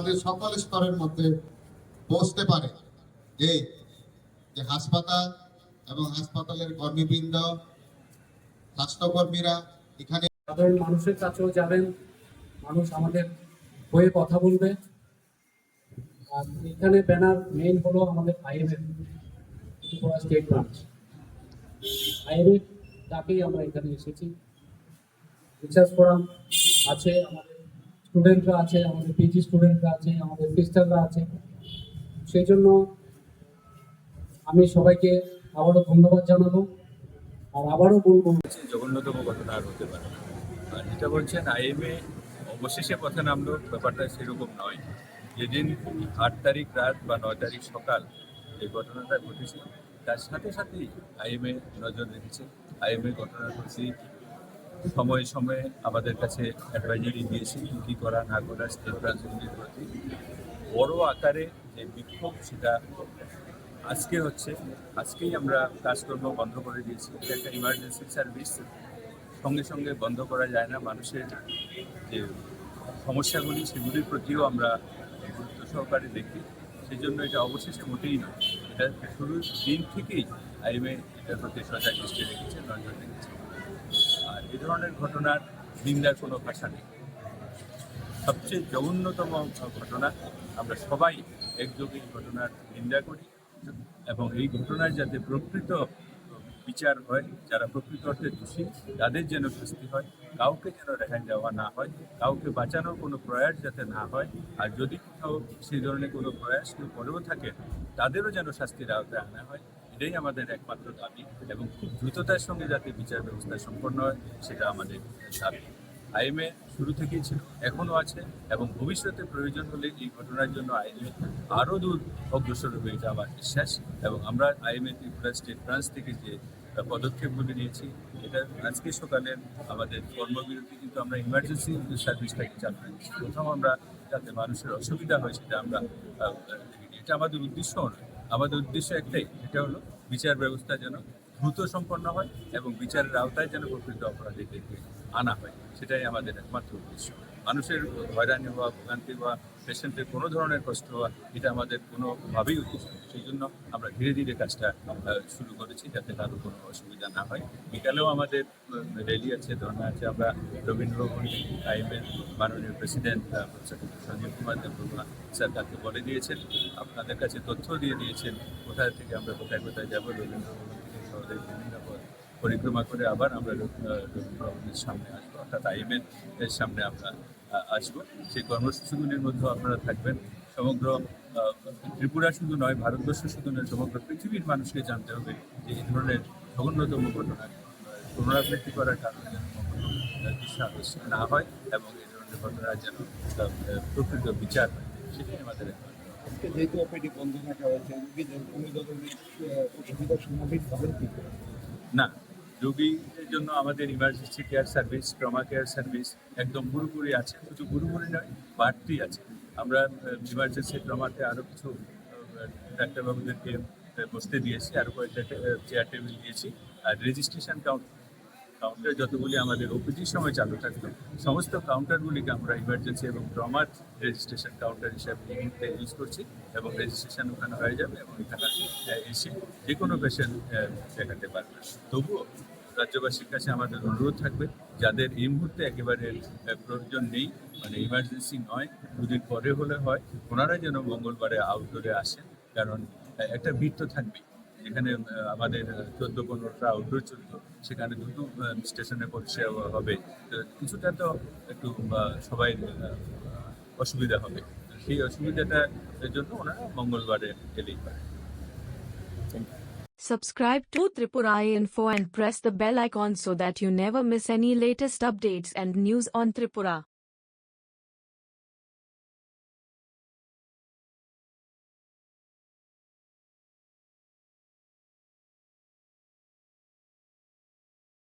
সমাজের সকল স্তরের মধ্যে পৌঁছতে পারে। যে হাসপাতাল এবং হাসপাতালের কর্মীবৃন্দ, স্বাস্থ্যকর্মীরা এখানে সাধারণ মানুষের কাছেও যাবেন। মানুষ আমাদের হয়ে কথা বলবে। আর এখানে ব্যানার মেইন হলো আমাদের IMF, Tripura state branch. IMF তাকেই আমরা এখানে এসেছি। রিসার্চ ফোরাম আছে আমাদের। স্টুডেন্টরা আছে, আমাদের পিজি স্টুডেন্টরা আছে, আমাদের সিস্টাররা আছে। সেই জন্য আমি সবাইকে আবারও ধন্যবাদ জানাব আর আবারও বলব জঘন্যতম ঘটনা আর হতে পারে আর যেটা বলছেন আইএমএ অবশেষে পথে নামলো, ব্যাপারটা সেরকম নয়। যেদিন আট তারিখ রাত বা নয় তারিখ সকাল এই ঘটনাটা ঘটেছিল, তার সাথে সাথেই আইএমএ নজর রেখেছে। আইএমএ ঘটনার প্রতি সময়ে সময়ে আমাদের কাছে অ্যাডভাইজারি দিয়েছে কি কী করা, না করা স্টেট ব্রাঞ্চগুলির প্রতি। বড় আকারে যে বিক্ষোভ সেটা আজকে হচ্ছে, আজকেই আমরা কাজকর্ম বন্ধ করে দিয়েছি। এটা একটা ইমার্জেন্সি সার্ভিস সঙ্গে সঙ্গে বন্ধ করা যায় না। মানুষের যে সমস্যাগুলি, সেগুলির প্রতিও আমরা গুরুত্ব সহকারে দেখি। সেই জন্য এটা অবশেষে মোটেই নয়। এটা শুরুর দিন থেকেই আইএমএ এটার প্রতি সজাগ দৃষ্টি রেখেছে, নজর রেখেছে। ধরনের ঘটনার নিন্দার কোনো ভাষা নেই। সবচেয়ে জঘন্যতম ঘটনা, আমরা সবাই একযোগে এই ঘটনার নিন্দা করি এবং এই ঘটনার যাতে প্রকৃত বিচার হয়, যারা প্রকৃত অর্থে দোষী, তাদের যেন শাস্তি হয়, কাউকে যেন রেহাই দেওয়া না হয়, কাউকে বাঁচানোর কোনো প্রয়াস যাতে না হয়, আর যদি কোথাও সেই ধরনের কোনো প্রয়াস কেউ করেও থাকে, তাদেরও যেন শাস্তির আওতায় আনা হয়। এটাই আমাদের একমাত্র দাবি এবং খুব দ্রুততার সঙ্গে যাতে বিচার ব্যবস্থা সম্পন্ন হয়, সেটা আমাদের দাবি। আইএমএ শুরু থেকেই ছিল, এখনও আছে এবং ভবিষ্যতে প্রয়োজন হলে এই ঘটনার জন্য আইএমএ আরও দূর অগ্রসর হবে এটা আমার বিশ্বাস এবং আমরা আইএমএ ত্রিপুরা স্টেট ব্রাঞ্চ থেকে যে পদক্ষেপগুলি নিয়েছি, এটা আজকে সকালে আমাদের কর্মবিরতি কিন্তু আমরা ইমার্জেন্সি সার্ভিসটাকে চালু প্রথম আমরা যাতে মানুষের অসুবিধা হয় সেটা আমরা এটা আমাদের উদ্দেশ্য নয়। আমাদের উদ্দেশ্য একটাই এটা হলো বিচার ব্যবস্থা যেন দ্রুত সম্পন্ন হয় এবং বিচারের আওতায় যেন প্রকৃত অপরাধীদেরকে আনা হয়, সেটাই আমাদের একমাত্র উদ্দেশ্য। মানুষের হয়রানি হওয়া, ভোগান্তি হওয়া, পেশেন্টের কোনো ধরনের কষ্ট হওয়া, এটা আমাদের কোনোভাবেই উচিত। সেই জন্য আমরা ধীরে ধীরে কাজটা শুরু করেছি যাতে কারও কোনো অসুবিধা না হয়। বিকালেও আমাদের র্যালি আছে ধর্না আছে। আমরা রবীন্দ্রভূমি টাইমের মাননীয় প্রেসিডেন্ট সঞ্জীব কুমার দেববর্মা স্যার তাকে বলে দিয়েছেন। আপনাদের কাছে তথ্য দিয়ে দিয়েছেন, কোথায় থেকে আমরা কোথায় কোথায় যাব, রবীন্দ্রভবন থেকে শহরের বিভিন্ন পরিক্রমা করে আবার আমরা রবীন্দ্রভবনের সামনে আসব। অর্থাৎ আইএমএর এর সামনে আমরা আসব। সেই কর্মসূচিগুলির মধ্যেও আপনারা থাকবেন। সমগ্র ত্রিপুরা শুধু নয় ভারতবর্ষ শুধু নয় সমগ্র পৃথিবীর মানুষকে জানতে হবে যে এই ধরনের জঘন্যতম ঘটনা পুনরাবৃত্তি করার কারণে না হয় এবং এই ধরনের ঘটনার যেন প্রকৃত বিচার হয়। সেটাই আমাদের যেহেতু ওপিডি বন্ধ থাকা হয়েছে রোগীদের কোনো ধরনের অসুবিধার সম্মুখীন হবেন কি? না রোগীদের জন্য আমাদের emergency care service trauma care service একদম পুরোপুরি আছে। শুধু পুরোপুরি নয়, বাড়তি আছে। আমরা ইমার্জেন্সি ট্রমাতে আরও কিছু ডাক্তারবাবুদেরকে বসতে দিয়েছি আরও কয়েকটা চেয়ার টেবিল দিয়েছি। আর রেজিস্ট্রেশন কাউন্ট কাউন্টার যতগুলি আমাদের ওপিডির সময় চালু থাকল সমস্ত কাউন্টারগুলিকে আমরা ইমার্জেন্সি এবং ট্রমার রেজিস্ট্রেশন কাউন্টার হিসাবে এই মুহূর্তে ইউজ করছি এবং রেজিস্ট্রেশন ওখানে হয়ে যাবে এবং এখানে এসে যে কোনো পেশেন্ট দেখাতে পারবে। তবুও রাজ্যবাসীর কাছে আমাদের অনুরোধ থাকবে, যাদের এই মুহূর্তে একেবারে প্রয়োজন নেই মানে ইমার্জেন্সি নয়, দুদিন পরে হলে হয়, ওনারা যেন মঙ্গলবারে আউটডোরে আসেন, কারণ একটা ভিড় তো থাকবেই। আহ, আমাদের চোদ্দ পনেরোটা আউটডোর চলতো সেখানে দুটো স্টেশনে পরিষেবা হবে কিছুটা তো একটু সবাই অসুবিধা হবে সেই অসুবিধাটার জন্য ওনারা মঙ্গলবারে এলেই পারে Subscribe to Tripura Info and press the bell icon so that you never miss any latest updates and news on Tripura.